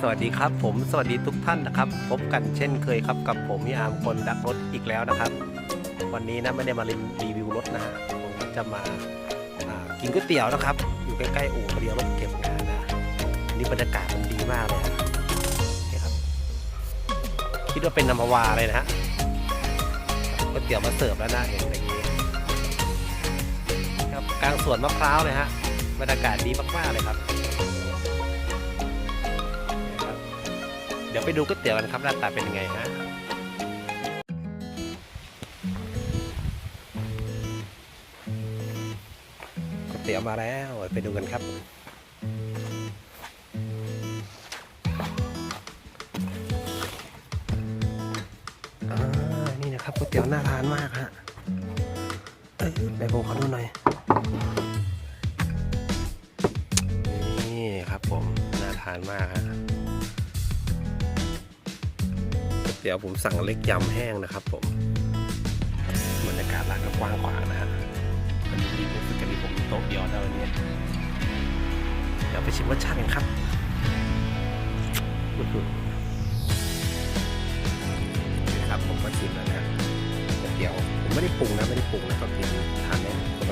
สวัสดีครับผมสวัสดีทุกท่านนะครับ พบกันเช่นเคยครับกับผมพี่อาร์มคนดักรถอีกแล้วนะครับ วันนี้นะไม่ได้มารีวิวรถนะฮะผมจะมาากินก๋วยเตี๋ยวนะครับ อยู่ใกล้ๆอู่เรียวรถเก็บงานนะนี่บรรยากาศมันดีมากเลยฮะครับ คิดว่าเป็นน้ำมาวาเลยนะฮะก๋วยเตี๋ยวมาเสิร์ฟแล้วนะเห็นอย่างนี้ครับกลางสวนมะพร้าวเลยฮะ บรรยากาศดีมากๆเลยครับ เดี๋ยวไปดูก๋วยเตี๋ยวกันครับหน้าตาเป็นยังไงฮะก๋วยเตี๋ยวมาแล้วไปดูกันครับนี่นะครับก๋วยเตี๋ยวน่าทานมากฮะเอ้ยไปผมขอดูหน่อย ครับผม น่าทานมากฮะเดี๋ยวผมสั่งเล็กยำแห้งนะครับผมบรรยากาศร้านก็กว้างขวางนะฮะวันนี้รู้สึกจะมีผมโต๊ะเดียวเท่านี้เดี๋ยวไปชิมรสชาติกันครับนี่ครับผมก็ชิมแล้วนะเตี๋ยวผมไม่ได้ปรุงนะไม่ได้ปรุงนะก็กินทานได้ปก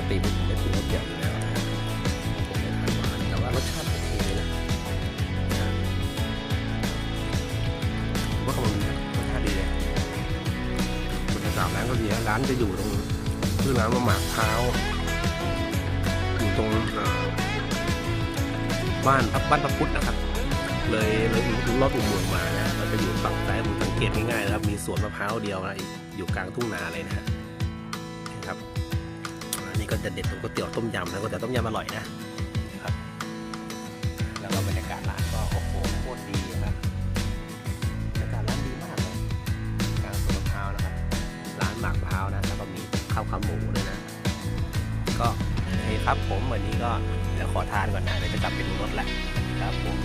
ากาศร้านก็ดีนะร้านจะอยู่ตรงชื่อร้านว่าหมากเท้าอยู่ตรงบ้านพับบ้านพระพุทธนะครับ เลยเลยถึงรอดอุโมงค์มานะมันจะอยู่ฝั่งซ้ายผมสังเกตง่ายๆนะครับ มีสวนมะพร้าวเดียวนะอยู่กลางทุ่งนาเลยนะครับอันนี้ก็จะเด็ดตรงก๋วยเตี๋ยวต้มยำนะก๋วยเตี๋ยวต้มยำอร่อยนะาวขาหมูด้วยนะ ก็โอเคครับผมวันนี้ก็เดี๋ยวขอทานก่อนนะเดี๋ยวจะกลับไปดูรถแหละครับผม